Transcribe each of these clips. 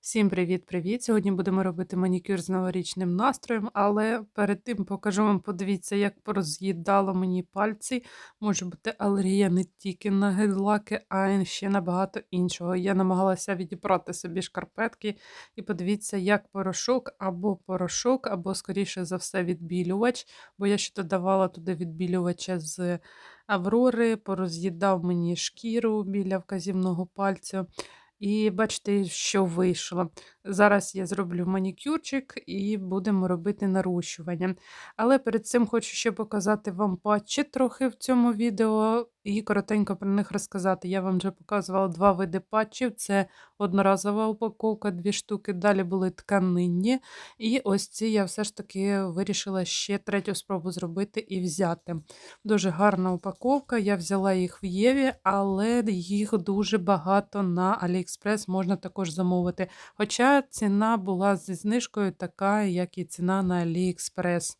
Всім привіт-привіт! Сьогодні будемо робити манікюр з новорічним настроєм, але перед тим покажу вам, подивіться, як пороз'їдало мені пальці. Може бути алергія не тільки на гель-лаки, а й ще на багато іншого. Я намагалася відібрати собі шкарпетки і подивіться, як порошок або порошок, або, скоріше за все, відбілювач, бо я ще додавала туди відбілювача з Аврори, пороз'їдав мені шкіру біля вказівного пальця. І бачите, що вийшло. Зараз я зроблю манікюрчик і будемо робити нарощування. Але перед цим хочу ще показати вам патчі трохи в цьому відео і коротенько про них розказати. Я вам вже показувала два види патчів: це одноразова упаковка, дві штуки, далі були тканинні. І ось ці я все ж таки вирішила ще третю спробу зробити і взяти. Дуже гарна упаковка. Я взяла їх в Єві, але їх дуже багато на AliExpress можна також замовити. Хоча ціна була зі знижкою така, як і ціна на AliExpress.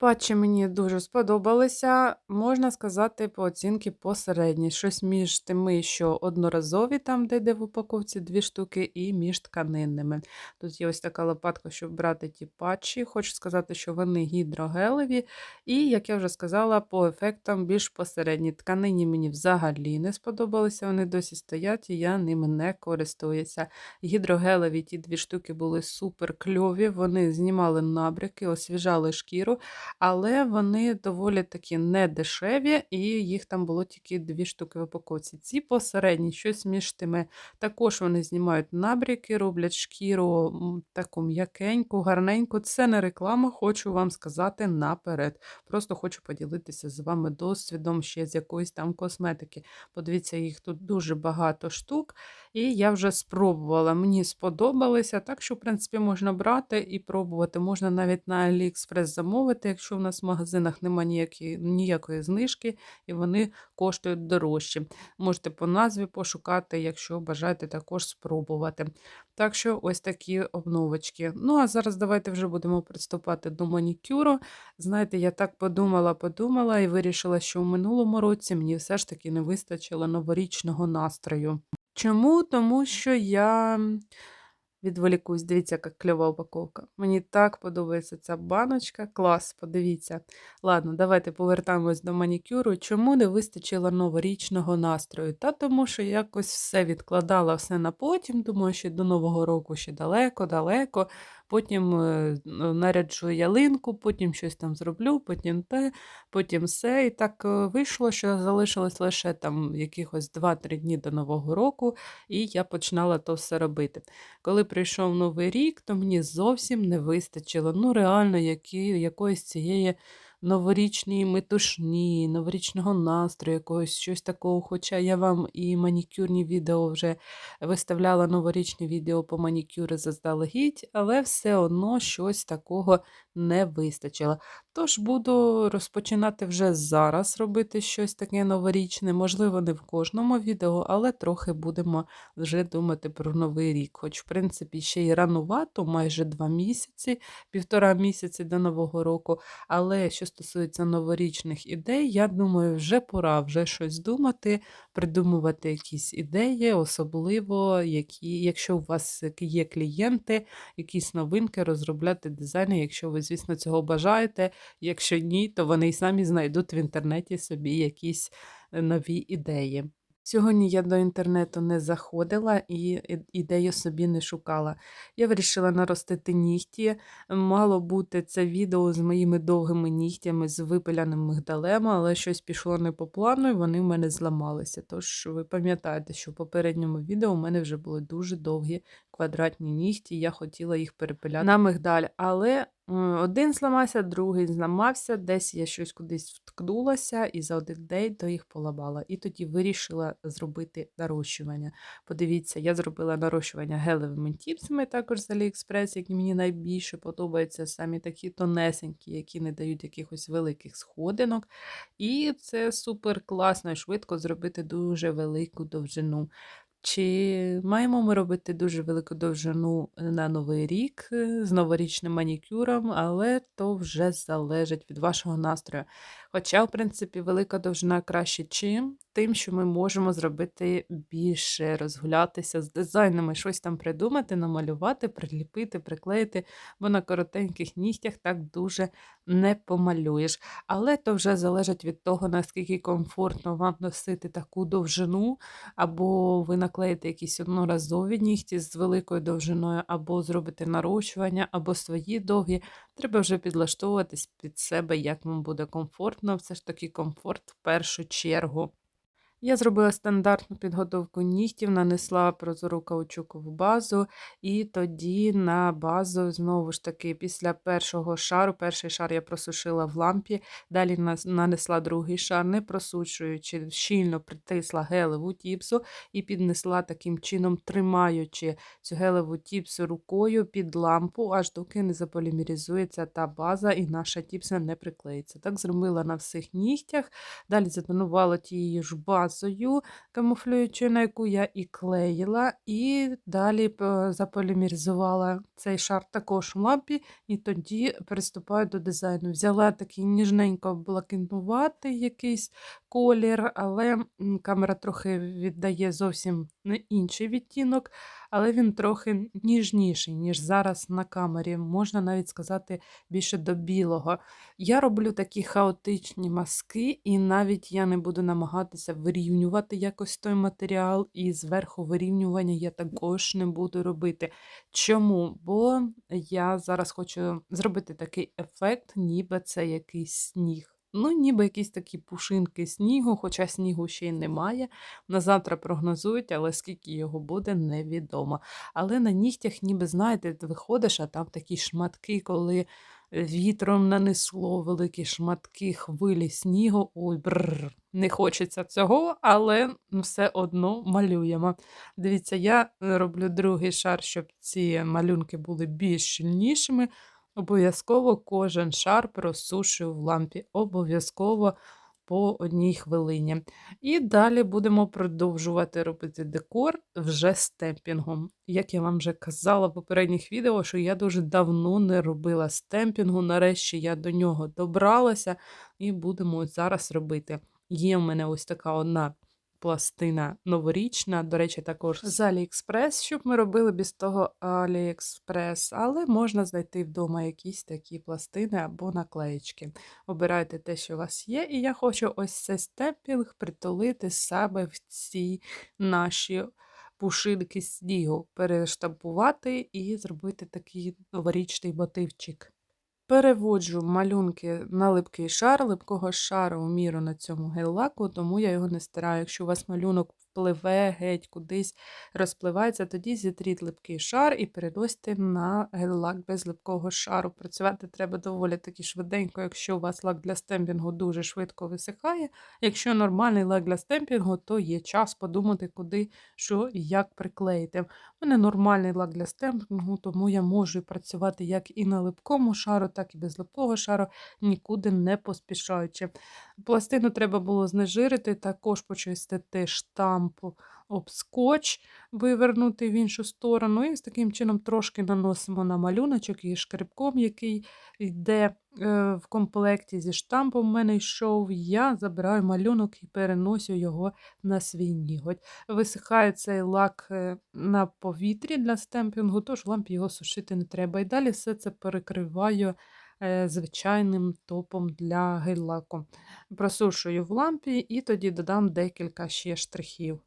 Патчі мені дуже сподобалися, можна сказати, по оцінки посередні. Щось між тими, що одноразові, там, де йде в упаковці дві штуки, і між тканинними. Тут є ось така лопатка, щоб брати ті патчі. Хочу сказати, що вони гідрогелеві. І, як я вже сказала, по ефектам більш посередні. Тканині мені взагалі не сподобалися, вони досі стоять, і я ними не користуюся. Гідрогелеві ті дві штуки були супер кльові, вони знімали набряки, освіжали шкіру але вони доволі такі недешеві, і їх там було тільки дві штуки в упаковці. Ці посередні, щось між тими. Також вони знімають набряки, роблять шкіру таку м'якеньку, гарненьку. Це не реклама, хочу вам сказати наперед. Просто хочу поділитися з вами досвідом ще з якоїсь там косметики. Подивіться, їх тут дуже багато штук, і я вже спробувала. Мені сподобалися, так що, в принципі, можна брати і пробувати. Можна навіть на AliExpress замовити якщо в нас в магазинах немає ніякої, ніякої знижки, і вони коштують дорожче. Можете по назві пошукати, якщо бажаєте також спробувати. Так що ось такі обновочки. Ну, а зараз давайте вже будемо приступати до манікюру. Знаєте, я так подумала, подумала і вирішила, що в минулому році мені все ж таки не вистачило новорічного настрою. Чому? Тому що я Відволікусь, дивіться, яка кльова упаковка. Мені так подобається ця баночка. Клас, подивіться. Ладно, давайте повертаємось до манікюру. Чому не вистачило новорічного настрою? Та тому, що якось все відкладала все на потім. Думаю, що до Нового року ще далеко-далеко потім е, наряджу ялинку, потім щось там зроблю, потім те, потім все. І так е, вийшло, що залишилось лише там якихось 2-3 дні до Нового року, і я починала то все робити. Коли прийшов новий рік, то мені зовсім не вистачило. Ну, реально, які, якоїсь цієї новорічній метушні, новорічного настрою, якогось щось такого. Хоча я вам і манікюрні відео вже виставляла новорічні відео по манікюру заздалегідь, але все одно щось такого не вистачило. Тож буду розпочинати вже зараз робити щось таке новорічне, можливо, не в кожному відео, але трохи будемо вже думати про новий рік. Хоч, в принципі, ще й ранувато, майже два місяці, півтора місяці до Нового року. Але що стосується новорічних ідей, я думаю, вже пора вже щось думати, придумувати якісь ідеї, особливо, які, якщо у вас є клієнти, якісь новинки, розробляти дизайни, якщо ви, звісно, цього бажаєте. Якщо ні, то вони й самі знайдуть в інтернеті собі якісь е, нові ідеї. Сьогодні я до інтернету не заходила і ідею собі не шукала. Я вирішила наростити нігті. Мало бути це відео з моїми довгими нігтями, з випиляним мигдалем, але щось пішло не по плану, і вони в мене зламалися. Тож ви пам'ятаєте, що в попередньому відео у мене вже були дуже довгі квадратні нігті, я хотіла їх перепиляти на мигдаль. Але один зламався, другий зламався, десь я щось кудись вткнулася і за один день то їх поламала. І тоді вирішила зробити нарощування. Подивіться, я зробила нарощування гелевими тіпсами, також з Aliexpress, які мені найбільше подобаються, самі такі тонесенькі, які не дають якихось великих сходинок. І це супер класно і швидко зробити дуже велику довжину. Чи маємо ми робити дуже велику довжину е, на Новий рік е, з новорічним манікюром, але то вже залежить від вашого настрою. Хоча, в принципі, велика довжина краще чим? Тим, що ми можемо зробити більше, розгулятися з дизайнами, щось там придумати, намалювати, приліпити, приклеїти, бо на коротеньких нігтях так дуже не помалюєш. Але то вже залежить від того, наскільки комфортно вам носити таку довжину, або ви наклеїте якісь одноразові нігті з великою довжиною, або зробити нарощування, або свої довгі. Треба вже підлаштовуватись під себе, як вам буде комфортно. Все ж таки комфорт в першу чергу. Я зробила стандартну підготовку нігтів, нанесла прозору каучукову базу, і тоді на базу, знову ж таки, після першого шару, перший шар я просушила в лампі, далі нанесла другий шар, не просушуючи, щільно притисла гелеву тіпсу і піднесла таким чином, тримаючи цю гелеву тіпсу рукою під лампу, аж доки не заполімеризується та база, і наша тіпса не приклеїться. Так зробила на всіх нігтях, далі затонувала тією ж базою базою камуфлюючою, на яку я і клеїла, і далі заполімеризувала цей шар також в лампі, і тоді приступаю до дизайну. Взяла такий ніжненько блакитнуватий якийсь колір, але камера трохи віддає зовсім інший відтінок, але він трохи ніжніший, ніж зараз на камері. Можна навіть сказати більше до білого. Я роблю такі хаотичні маски, і навіть я не буду намагатися вирівнювати якось той матеріал, і зверху вирівнювання я також не буду робити. Чому? Бо я зараз хочу зробити такий ефект, ніби це якийсь сніг. Ну, ніби якісь такі пушинки снігу, хоча снігу ще й немає. На завтра прогнозують, але скільки його буде, невідомо. Але на нігтях, ніби, знаєте, ти виходиш, а там такі шматки, коли вітром нанесло великі шматки хвилі снігу. Ой, бррр, не хочеться цього, але все одно малюємо. Дивіться, я роблю другий шар, щоб ці малюнки були більш щільнішими. Обов'язково кожен шар просушую в лампі, обов'язково по одній хвилині. І далі будемо продовжувати робити декор вже стемпінгом. Як я вам вже казала в попередніх відео, що я дуже давно не робила стемпінгу. Нарешті я до нього добралася і будемо зараз робити. Є в мене ось така одна пластина новорічна, до речі, також з Аліекспрес, щоб ми робили без того Аліекспрес, але можна знайти вдома якісь такі пластини або наклеєчки. Обирайте те, що у вас є, і я хочу ось цей степінг притулити себе в ці наші пушинки снігу, перештампувати і зробити такий новорічний мотивчик. Переводжу малюнки на липкий шар, липкого шару у міру на цьому гель-лаку, тому я його не стираю. Якщо у вас малюнок пливе геть кудись розпливається, тоді зітріть липкий шар і переносьте на гель-лак без липкого шару. Працювати треба доволі таки швиденько, якщо у вас лак для стемпінгу дуже швидко висихає. Якщо нормальний лак для стемпінгу, то є час подумати, куди, що і як приклеїти. У мене нормальний лак для стемпінгу, тому я можу працювати як і на липкому шару, так і без липкого шару, нікуди не поспішаючи. Пластину треба було знежирити, також почистити штамп об скотч, вивернути в іншу сторону. І з таким чином трошки наносимо на малюночок і шкребком, який йде е, в комплекті зі штампом в мене йшов. Я забираю малюнок і переносю його на свій ніготь. Висихає цей лак е, на повітрі для стемпінгу, тож лампі його сушити не треба. І далі все це перекриваю. Е, звичайним топом для гель-лаку. Просушую в лампі і тоді додам декілька ще штрихів.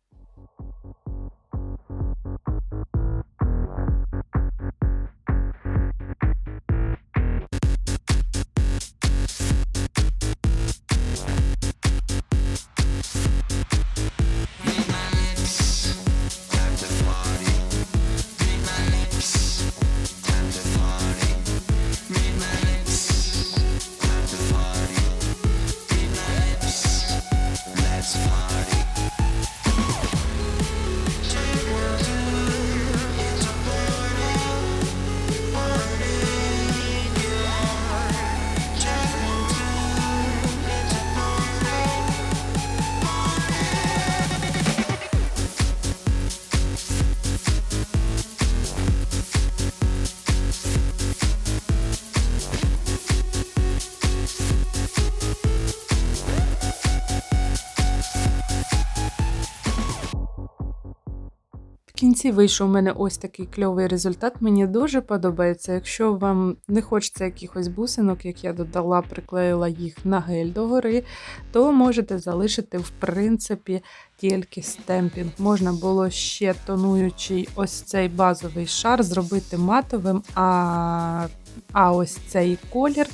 Кінці вийшов у мене ось такий кльовий результат. Мені дуже подобається. Якщо вам не хочеться якихось бусинок, як я додала, приклеїла їх на гель догори, то можете залишити в принципі тільки стемпінг. Можна було ще тонуючий ось цей базовий шар зробити матовим, а, а ось цей колір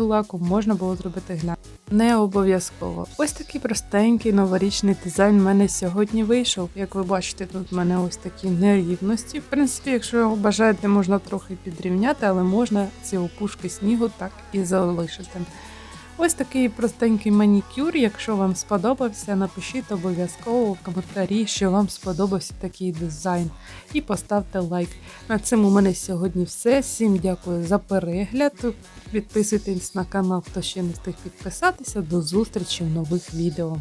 лаку можна було зробити глянцевим. Не обов'язково. Ось такий простенький новорічний дизайн в мене сьогодні вийшов. Як ви бачите, тут в мене ось такі нерівності. В принципі, якщо бажаєте, можна трохи підрівняти, але можна ці опушки снігу так і залишити. Ось такий простенький манікюр. Якщо вам сподобався, напишіть обов'язково в коментарі, що вам сподобався такий дизайн. І поставте лайк. На цьому у мене сьогодні все. Всім дякую за перегляд. Підписуйтесь на канал, хто ще не встиг підписатися. До зустрічі в нових відео.